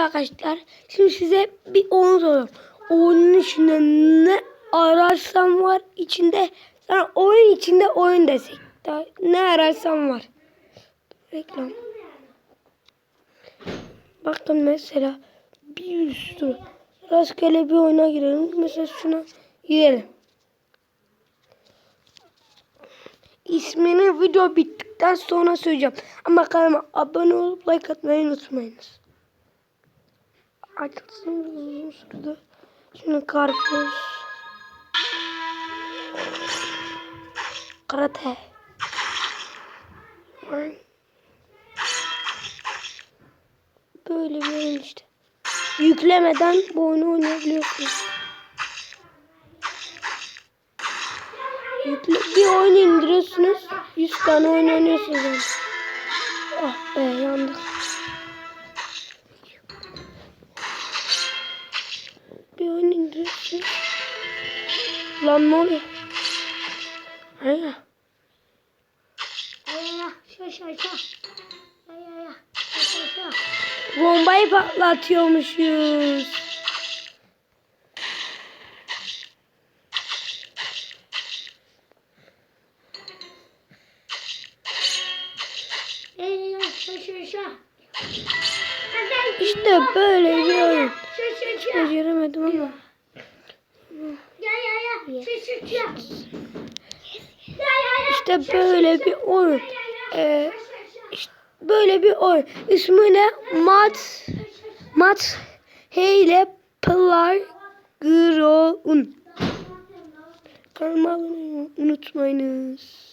Merhaba arkadaşlar. Şimdi size bir oyun soruyorum. Oyunun içinde ne ararsam var içinde. Sana oyun içinde oyun desek. Daha ne ararsam var. Reklam. Bakın mesela bir sürü rastgele bir oyuna girelim. Mesela şuna girelim. İsmini video bittikten sonra söyleyeceğim. Ama kanalıma abone olup like atmayı unutmayınız. Açılsın uzun sürdü. Şimdi karpuz. Karate. Böyle bir oyun işte. Yüklemeden bu oyunu oynayabiliyorsunuz. Yükle, bir oyun indiriyorsunuz. 100 tane oyun oynuyorsunuz. Ah be yandık. İndiriyorsunuz. Lan ne oluyor? Hayır. Bombayı patlatıyormuşuz. İşte böyle bir oyun. Beceremedim ama. İşte böyle bir oyun. Ee, işte böyle bir oyun. İsmi ne? Mat Mat Heyle Play Groun. Olmayı unutmayınız.